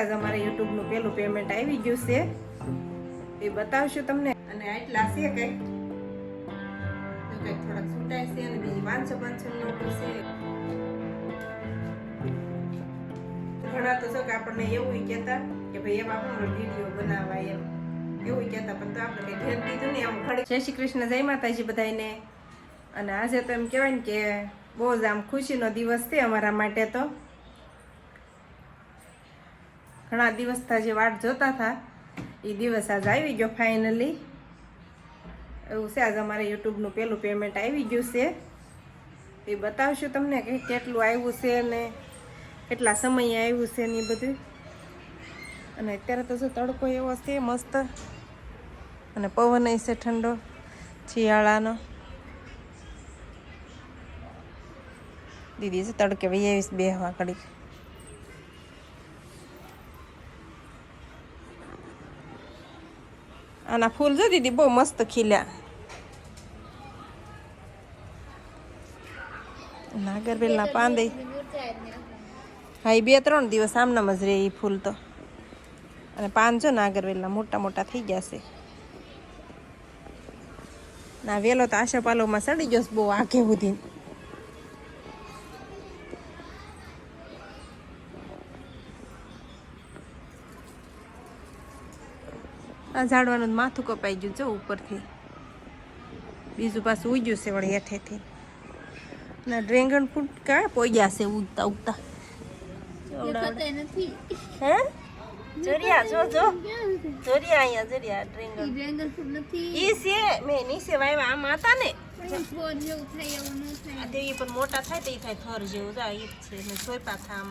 આજ અમારે યુટ્યુબનું પેલું પેમેન્ટ આવી ગયું છે. એ બતાવશું તમને. અને આટલા છે કંઈક. થોડાક છૂટાય છે અને બીજી પાંચસો પાંચસો નોટો છે. ઘણા તો શું કે આપણને એવું કહેતા કે ભાઈ એમ આપણો વીડિયો બનાવાય એમ. એવું કહેતા, પણ આપણે જય શ્રી કૃષ્ણ, જય માતાજી બધાને અને આજે તો એમ કહેવાય ને કે બહુ જ આમ ખુશીનો દિવસ છે અમારા માટે તો. ઘણા દિવસથી જે વાટ જોતા હતા એ દિવસ આજ આવી ગયો ફાઇનલી એવું છે, આજ અમારે યુટ્યુબનું પેલું પેમેન્ટ આવી ગયું છે. એ બતાવશું તમને કે કેટલું આવ્યું છે ને કેટલા સમયે આવ્યું છે ને એ બધું. અને અત્યારે તો શું તડકો એવો છે, મસ્ત. અને પવન છે ઠંડો, શિયાળાનો. દીદી છે તડકે વૈયાવીસ બે હવા કડી આના ફૂલ જો દીદી બહુ મસ્ત ખીલ્યા. નાગરવેલના પાંદે. હા એ બે ત્રણ દિવસ આમનામ જ રહે એ ફૂલ તો. અને પાન જો નાગરવેલના મોટા મોટા થઈ ગયા છે. ના, વેલો તો આશાપાલોમાં સડી ગયો બહુ આગે સુધી. આ ઝાડવાનું માથું કપાઈ ગયું છે ઉપરથી. બીજું પાછું ઉગ્યું છે વળી હેઠેથી. ના ડ્રેગન ફ્રૂટ કા પોગ્યા છે ઉગતા ઉગતા? નથી. હે? જોરિયા જો જો. જોરિયા અહીંયા જોરિયા ડ્રેગન. ડ્રેગન ફ્રૂટ નથી. ઈ છે મેં નીચે વાવ્યા આમ હતા ને. આ દેવી પણ મોટા થાય તો થાય થર જેવું જા ઈ છે ને થા આમ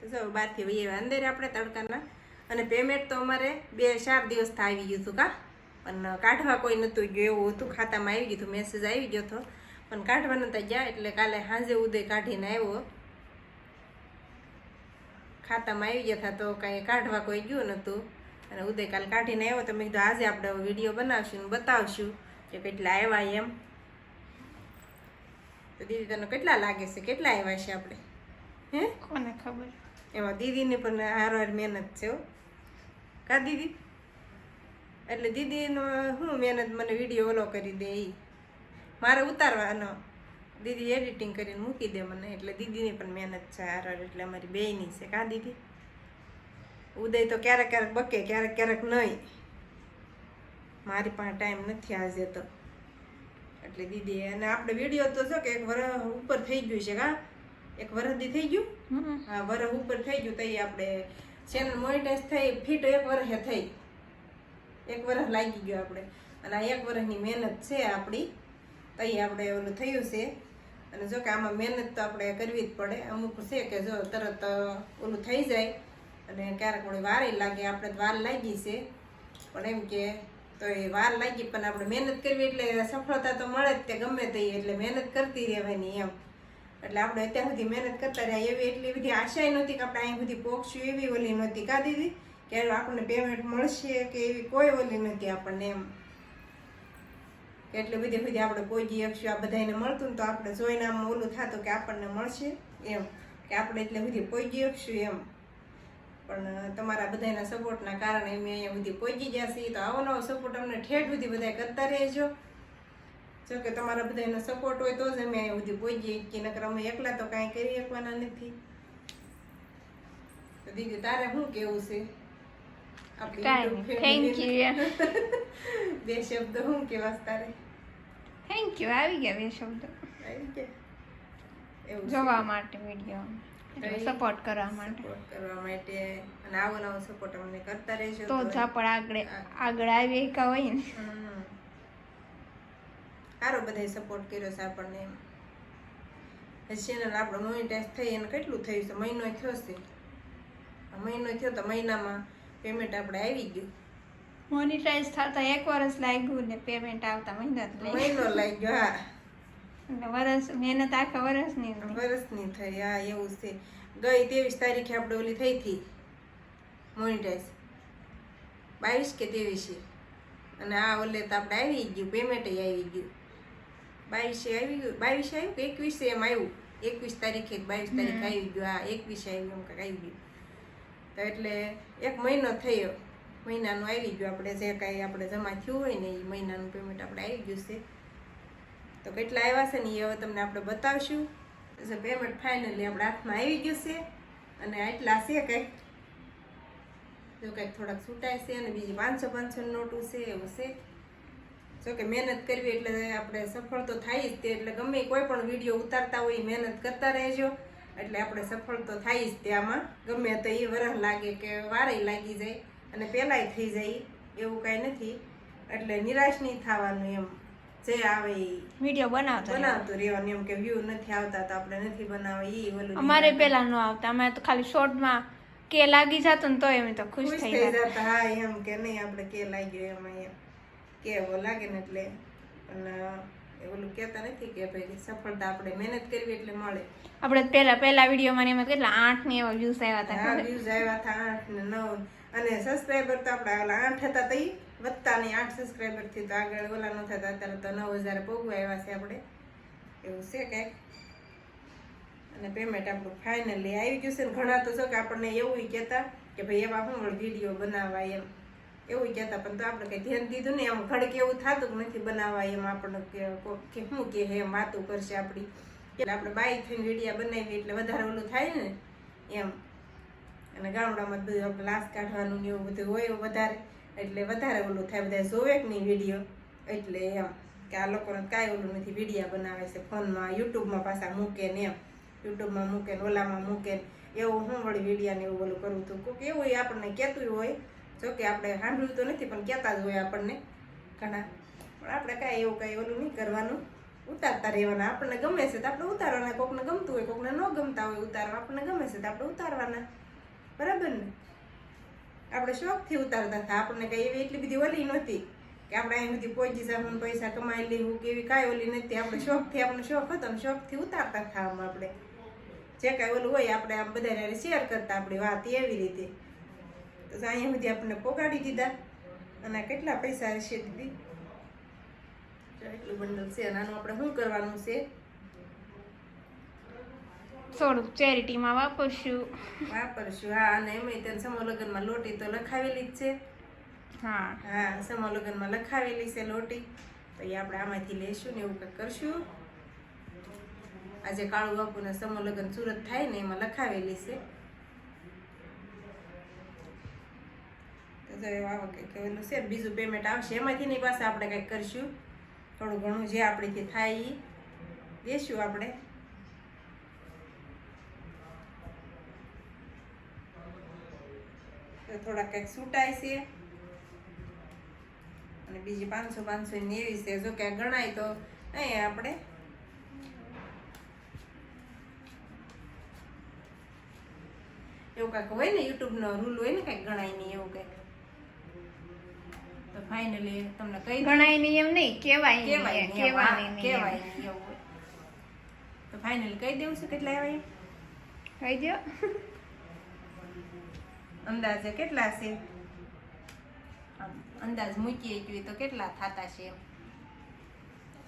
તો જો બહારથી અંદર આપણે તડકાના અને પેમેન્ટ તો અમારે બે ચાર દિવસ થાય આવી ગયું હતું કા. પણ કાઢવા કોઈ નહોતું ગયું એવું હતું. ખાતામાં આવી ગયું હતું મેસેજ આવી ગયો હતો. પણ કાઢવા નતા ગયા એટલે કાલે સાંજે ઉદય કાઢીને આવ્યો. ખાતામાં આવી ગયા હતા તો કાંઈ કાઢવા કોઈ ગયું નહોતું અને ઉદય કાલ કાઢીને આવ્યો તો મેં કીધું આજે આપણે વીડિયો બનાવશું ને બતાવશું કે કેટલા આવ્યા એમ. તો દીદી તને કેટલા લાગે છે? કેટલા આવ્યા છે આપણે? હે? કોને ખબર? એમાં દીદીની પણ હારવાર મહેનત છે હો. કા દીદી? એટલે દીદીનો હું મહેનત મને વીડિયો ઓલો કરી દે એ મારે ઉતારવાનો. દીદી એડિટિંગ કરીને મૂકી દે મને એટલે દીદીની પણ મહેનત છે હારર એટલે અમારી બેયની છે. કા દીદી? ઉદય તો ક્યારેક ક્યારેક બકે ક્યારેક ક્યારેક નહીં. મારી પાસે ટાઈમ નથી આજે તો. એટલે દીદી અને આપણે વીડિયો તો જો કે એક વર ઉપર થઈ ગયું છે કા? એક વરસથી થઈ ગયું? હા વરહ ઉપર થઈ ગયું તો આપણે ચેનલ મોનિટાઈઝ થઈ ફીટ એક વર્ષે થઈ. એક વર્ષ લાગી ગયો આપણે. અને આ એક વર્ષની મહેનત છે આપણી. તઈ આપણે ઓલું થયું છે. અને જો કે આમાં મહેનત તો આપણે કરવી જ પડે. અમુક છે કે જો તરત ઓલું થઈ જાય. અને ક્યારેક થોડી વાર લાગે. આપણે તો વાર લાગી છે. પણ એમ કે, તો એ વાર લાગી પણ આપણે મહેનત કરવી એટલે સફળતા તો મળે જ તે ગમે તે એટલે મહેનત કરતી રહેવાની એમ. એટલે આપણે અત્યાર સુધી મહેનત કરતા રહ્યા. એવી એટલી બધી આશાય નહોતી કે આપણે અહીં બધી પોખશું એવી ઓલી નહોતી. કા દીધી કે આપણને પેમેન્ટ મળશે કે એવી કોઈ ઓલી નથી આપણને એમ. એટલી બધી બધી આપણે પહોંચી શકશું આ બધાને મળતું ને તો આપણે જોઈને આમ ઓલું થતું કે આપણને મળશે એમ. કે આપણે એટલે બધી પહોંચી શકશું એમ. પણ તમારા બધાના સપોર્ટના કારણે અમે અહીંયા બધી પહોંચી ગયા છીએ. તો આવો નવો સપોર્ટ અમને ઠેઠ સુધી બધા કરતા રહેજો. જો કે તમારા બધાનો સપોર્ટ હોય તો જ અમે અહીંયા સુધી પહોંચીએ કે નકર અમે એકલા તો કાંઈ કરી શકવાના નથી. તો દીદી તારે શું કેવું છે? થેન્ક યુ બે શબ્દ શું કેવા તારે? થેન્ક યુ આવી ગયા બે શબ્દ. આવી ગયા. એવું જોવા માટે વીડિયો સપોર્ટ કરવા માટે. કરવા માટે અને આવો નવો સપોર્ટ અમને કરતા રહેજો તો જ આપણે આગળ આગળ આવી એકા હોય ને. સારો બધાય સપોર્ટ કર્યો છે આપણને ચેનલ આપણો મોનિટાઈઝ થઈ એને કેટલું થયું છે? મહિનો થયો છે. મહિનો થયો તો મહિનામાં પેમેન્ટ આપણે આવી ગયું. મોનિટાઈઝ થતા એક વર્ષ લાગ્યું ને પેમેન્ટ આવતા મહિના મહિનો લાગી ગયો હા વર્ષ મહેનત આખા નહીં. વર્ષની થઈ હા એવું છે. ગઈ ત્રેવીસ તારીખે આપણે ઓલી થઈ હતી. મોનિટાઈઝ બાવીસ કે ત્રેવીસે. અને આ ઓલે તો આપણે આવી ગયું પેમેન્ટ આવી ગયું. બાવીસે આવી ગયું. બાવીસે આવ્યું કે એકવીસે એમ આવ્યું? એકવીસ તારીખે બાવીસ તારીખ આવી ગયું. આ એકવીસે આવ્યું એમ કાંઈક આવી ગયું. તો એટલે એક મહિનો થયો. મહિનાનું આવી ગયું. આપણે જે કાંઈ આપણે જમા થયું હોય ને એ મહિનાનું પેમેન્ટ આપણે આવી ગયું છે. તો કેટલા આવ્યા છે ને એ હવે તમને આપણે બતાવશું. પેમેન્ટ ફાઇનલી આપણે હાથમાં આવી ગયું છે. અને આટલા છે કંઈક. જો કંઈક થોડાક છૂટાય છે અને બીજી પાંચસો પાંચસો નોટું છે એવું છે. જો કે મહેનત કરવી એટલે આપણે સફળ તો થાય જ તે એટલે ગમે કોઈ પણ વીડિયો ઉતારતા હોય મહેનત કરતા રહેજો. એટલે આપણે સફળ તો થાય જ ત્યાંમાં ગમે તો એ વરસ લાગે કે વારે લાગી જાય અને પહેલાંય થઈ જાય એવું કાંઈ નથી. એટલે નિરાશ નહીં થવાનું એમ. જે આવે એ વીડિયો બનાવતો બનાવતો રહેવાનું એમ કે વ્યૂ નથી આવતા તો આપણે નથી બનાવવા એ ઓલું અમારે પેલા ન આવતા. અમે તો ખાલી શોર્ટમાં કે લાગી જતું ને તો એમ તો ખુશ થઈ જતા હા એમ કે નહીં આપણે કે લાગ્યો એમ એમ. કે એવો લાગે ને એટલે અને એ ઓલું કહેતા નથી કે ભાઈ સફળતા આપણે મહેનત કરવી એટલે મળે. આપણે પેલા પહેલા વિડીયોમાં એમાં કેટલા આઠ ને એવા વ્યૂઝ આવ્યા હતા હા ખબર? આવ્યા હતા આઠ ને નવ. અને સબસ્ક્રાઈબર તો આપણા ઓલા આઠ હતા તઈ વધતા નહીં આઠ સબસ્ક્રાઈબરથી તો આગળ ઓલા ન થતા અત્યારે તો નવ હજાર પોગવા આવ્યા છે આપણે. એવું છે કંઈક. અને પેમેન્ટ આપણું ફાઇનલી આવી ગયું છે ને ઘણા તો શું કે આપણને એવું કહેતા કે ભાઈ એવા હું વીડિયો બનાવવા એમ. એવું કહેતા, પણ તો આપણે કંઈ ધ્યાન દીધું ને એમ ઘડીક એવું થતું નથી બનાવવા એમ આપણને કે શું કે એમ વાતું કરશે આપણી. એટલે આપણે બાઈક થઈને વિડીયા બનાવીએ એટલે વધારે ઓલું થાય ને, એમ. અને ગામડામાં બધું લાશ કાઢવાનું ને એવું બધું હોય વધારે, એટલે વધારે ઓલું થાય. બધા જોવે કે નહીં વીડિયો? એટલે એમ કે આ લોકોને કાંઈ ઓલું નથી, વિડીયા બનાવે છે ફોનમાં, યુટ્યુબમાં પાછા મૂકે ને એમ. યુટ્યુબમાં મૂકે ને ઓલામાં મૂકે ને. એવું હું વળી વિડીયાને એવું ઓલું કરું હતું કોઈક એવું આપણને કહેતું હોય જો કે આપણે સાંભળ્યું તો નથી, પણ કહેતા જ હોય આપણને ઘણા. પણ આપણે કાંઈ એવું કાંઈ ઓલું નહીં કરવાનું. ઉતારતા રહેવાના. આપણને ગમે છે તો આપણે ઉતારવાના. કોકને ગમતું હોય, કોકને ન ગમતા હોય ઉતારવા. આપણને ગમે છે તો આપણે ઉતારવાના. બરાબર ને? આપણે શોખથી ઉતારતા હતા. આપણને કંઈ એવી એટલી બધી ઓલી નહોતી કે આપણે અહીં સુધી પહોંચી જવાનું પૈસા કમાઈ લેવું કે એવી કાંઈ ઓલી નથી આપણે શોખથી, આપણને શોખ હતો ને શોખથી ઉતારતા હતા આમ આપણે. જે કાંઈ ઓલું હોય આપણે આમ બધાને શેર કરતા આપણી વાત એવી રીતે. અહીંયા સુધી આપણને પોગાડી દીધા. અને કેટલા પૈસા હશે દીદી? એટલું બંડલ છે અને આનું આપણે શું કરવાનું છે? થોડુંક ચેરિટીમાં વાપરશું. વાપરશું હા અને એમાંય તેને સમૂહ લગ્નમાં લોટી તો લખાવેલી જ છે. હા. હા સમૂહ લગ્નમાં લખાવેલી છે લોટી. તો એ આપણે આમાંથી લઈશું ને એવું કંઈક કરશું. આજે કાળુ બાપુના સમૂહ લગ્ન સુરત થાય ને એમાં લખાવેલી છે. જો આવો કંઈક એનું છે. બીજું પેમેન્ટ આવશે. એમાંથી ની પાસે આપણે કંઈક કરીશું. થોડું ઘણું જે આપણીથી થાય એ દેશું આપણે. તો થોડા કંઈક છૂટાય છે. અને બીજી પાંચસો પાંચસો નેવી છે. જો કે ગણાય તો અહીં આપણે એવું કાંઈક હોય ને, યુટ્યુબનો રૂલ હોય ને, કાંઈક ગણાય નહીં એવું કંઈક. ફાઇનલી તમને કઈ ગણાય નહીં એમ નહીં કહેવાય કહેવાય કહેવાય કહેવાય એવું હોય. તો ફાઇનલી કહી દેવું છે કેટલા આવ્યા? કહી દો અંદાજે કેટલા છે? અંદાજ મૂકીએ જોઈએ તો કેટલા થતા છે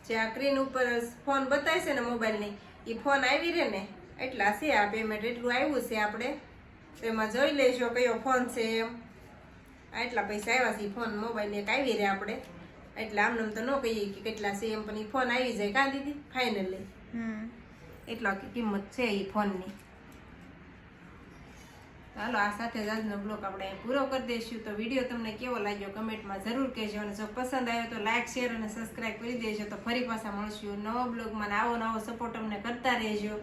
જે આ સ્ક્રીન ઉપર ફોન બતાવે છે ને મોબાઈલની એ ફોન આવી રહે ને એટલા છે આ પેમેન્ટ એટલું આવ્યું છે આપણે. એમાં જોઈ લેજો કયો ફોન છે એમ. આ એટલા પૈસા આવ્યા છે ફોન મોબાઈલ એક આવી રહે આપણે. એટલે આમને તો ન કહીએ કે કેટલા છે એમ પણ એ ફોન આવી જાય કાં દીદી? ફાઇનલી હમ. એટલો કિંમત છે એ ફોનની. ચાલો આ સાથે જ આજનો બ્લોગ આપણે પૂરો કરી દઈશું. તો વીડિયો તમને કેવો લાગ્યો કમેન્ટમાં જરૂર કહેજો. અને જો પસંદ આવ્યો તો લાઇક શેર અને સબસ્ક્રાઈબ કરી દેજો. તો ફરી પાછા મળશું નવા બ્લોગમાં. ને આવો નવો સપોર્ટ અમને કરતા રહેજો.